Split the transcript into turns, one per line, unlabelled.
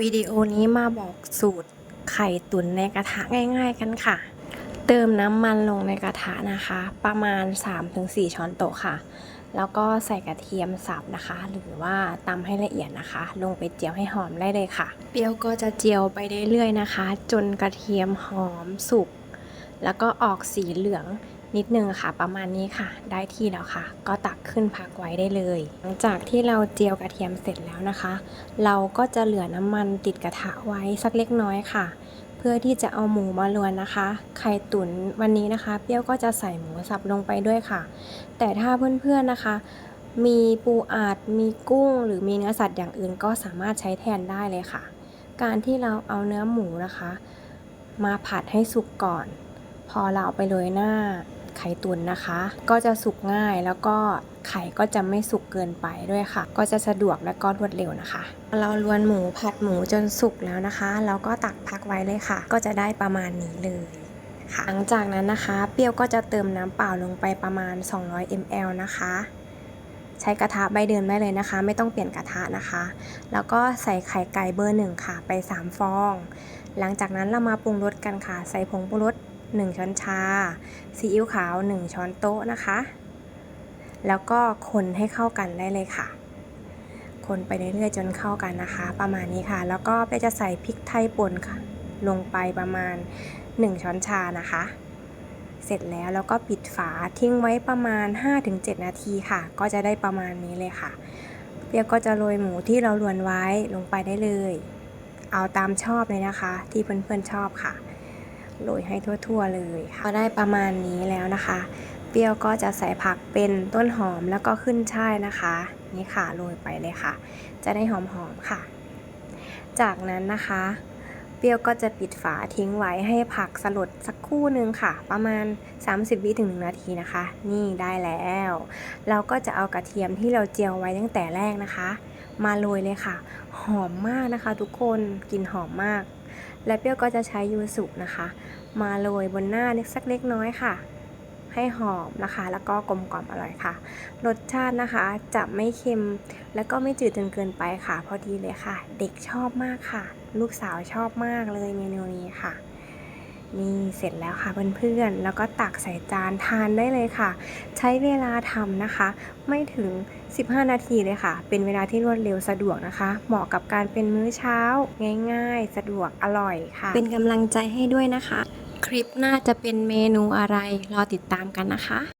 วิดีโอนี้มาบอกสูตรไข่ตุ๋นในกระทะง่าย ๆ กันค่ะ เติมน้ำมันลงในกระทะนะคะ ประมาณ 3-4 ช้อนโต๊ะค่ะ แล้วก็ใส่กระเทียมสับนะคะ หรือว่าตำให้ละเอียดนะคะ ลงไปเจียวให้หอมได้เลยค่ะ เปรี้ยวก็จะเจียวไปเรื่อยๆนะคะ จนกระเทียมหอมสุก แล้วก็ออกสีเหลือง นิดนึงค่ะ ประมาณนี้ค่ะ ได้ที่แล้วค่ะ ก็ตักขึ้นพักไว้ได้เลย หลังจากที่เราเจียวกระเทียมเสร็จแล้วนะคะ เราก็จะเหลือน้ำมันติดกระทะไว้สักเล็กน้อยค่ะ เพื่อที่จะเอาหมูมาลวนนะคะ ไข่ตุ๋นวันนี้นะคะ เปรี้ยวก็จะใส่หมูสับลงไปด้วยค่ะ แต่ถ้าเพื่อนๆนะคะมีปูอาดมีกุ้ง หรือมีเนื้อสัตว์อย่างอื่นก็สามารถใช้แทนได้เลยค่ะ การที่เราเอาเนื้อหมูนะคะ มาผัดให้สุกก่อน พอเราเอาไปโรยหน้า ไข่ตุ๋นนะคะ ก็จะสุกง่ายแล้วก็ไข่ก็จะไม่สุกเกินไปด้วยค่ะ ก็จะสะดวกและก็รวดเร็วนะคะ เราลวนหมูผัดหมูจนสุกแล้วนะคะแล้วก็ตักพักไว้เลยค่ะ ก็จะได้ประมาณนี้เลยค่ะหลังจากนั้นนะคะ เปรี้ยวก็จะเติมน้ำเปล่าลงไปประมาณ 200 ml นะคะ ใช้กระทะใบเดิมได้เลยนะคะ ไม่ต้องเปลี่ยนกระทะนะคะ แล้วก็ใส่ไข่ไก่เบอร์หนึ่งค่ะ ไป 3 ฟอง หลังจากนั้นเรามาปรุงรสกันค่ะ ใส่ผงปรุงรส 1 ช้อนชา ซีอิ๊วขาว 1 ช้อนโต๊ะนะคะ แล้วก็คนให้เข้ากันได้เลยค่ะ คนไปเรื่อยๆจนเข้ากันนะคะ ประมาณนี้ค่ะ แล้วก็เปจะใส่พริกไทยป่นค่ะ ลงไปประมาณ 1 ช้อนชานะคะ เสร็จแล้วแล้วก็ปิดฝาทิ้งไว้ประมาณ 5-7 นาทีค่ะ ก็จะได้ประมาณนี้เลยค่ะ เปรี้ยวก็จะโรยหมูที่เราลวนไว้ลงไปได้เลย เอาตามชอบเลยนะคะ ที่เพื่อนๆชอบค่ะ โรยให้ทั่วๆเลยค่ะพอได้ประมาณนี้แล้วนะคะ เปรี้ยวก็จะใส่ผักเป็นต้นหอมแล้วก็ขึ้นช่ายนะคะ นี่ค่ะโรยไปเลยค่ะ จะได้หอมๆค่ะ จากนั้นนะคะ เปรี้ยวก็จะปิดฝาทิ้งไว้ให้ผักสลดสักครู่นึงค่ะ ประมาณ 30วิถึง1นาทีนะคะ นี่ได้แล้ว เราก็จะเอากระเทียมที่เราเจียวไว้ตั้งแต่แรกนะคะ มาโรยเลยค่ะ หอมมากนะคะ ทุกคนกลิ่นหอมมาก และเปรี้ยวก็จะใช้ยูสุนะคะ มาโรยบนหน้าเล็กสักเล็กน้อยค่ะ ให้หอมนะคะ แล้วก็กลมกล่อมอร่อยค่ะ รสชาตินะคะจะไม่เค็ม แล้วก็ไม่จืดจนเกินไปค่ะ พอดีเลยค่ะ เด็กชอบมากค่ะ ลูกสาวชอบมากเลยเมนูนี้ค่ะ นี่เสร็จแล้วค่ะเพื่อนๆ แล้วก็ตักใส่จานทานได้เลยค่ะ ใช้เวลาทำนะคะ ไม่ถึง 15 นาทีเลยค่ะ เป็นเวลาที่รวดเร็วสะดวกนะคะ เหมาะกับการเป็นมื้อเช้า ง่ายๆ สะดวกอร่อยค่ะ เป็นกำลังใจให้ด้วยนะคะ คลิปหน้าจะเป็นเมนูอะไรรอติดตามกันนะคะ